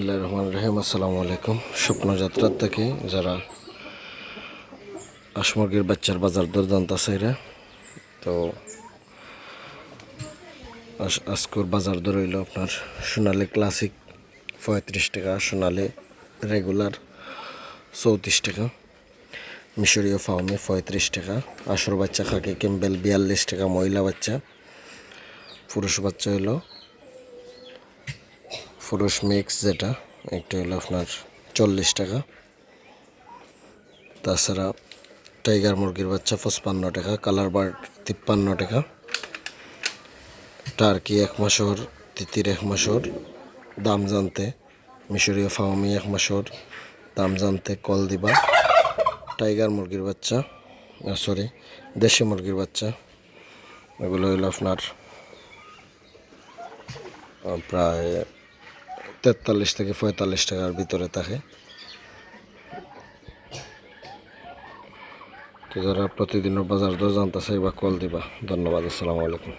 আল্লাহ রহমান রহিম। আসসালামু আলাইকুম। স্বপ্নযাত্রার থেকে যারা আসমুরগির বাচ্চার বাজার দর জানতাছেরা তো আজ- আজকের বাজার দর হইল আপনার সোনালি ক্লাসিক পঁয়ত্রিশ টাকা, সোনালি রেগুলার চৌত্রিশ টাকা, মিশরীয় ফাউমি পঁয়ত্রিশ টাকা, আসর বাচ্চা খাকি ক্যাম্বেল বিয়াল্লিশ টাকা, মহিলা বাচ্চা, পুরুষ বাচ্চা হইল পুরুষ মিক্স যেটা, একটা হলো আপনার চল্লিশ টাকা। তাছাড়া টাইগার মুরগির বাচ্চা পঁচপান্ন টাকা কালার বার্ড তিপ্পান্ন টাকা। টার্কি এক মাসর, তিতির এক মাসর, দাম জানতে মিশরীয় ফাওমি এক মাসর, দাম জানতে কল দিবা। টাইগার মুরগির বাচ্চা সরি দেশি মুরগির বাচ্চা, এগুলো হলো আপনার প্রায় তেতাল্লিশ থেকে পঁয়তাল্লিশ টাকার ভিতরে থাকে। তো যারা প্রতিদিনের বাজার দর জানতে চাই বা কল দিবা। ধন্যবাদ, আসসালামু আলাইকুম।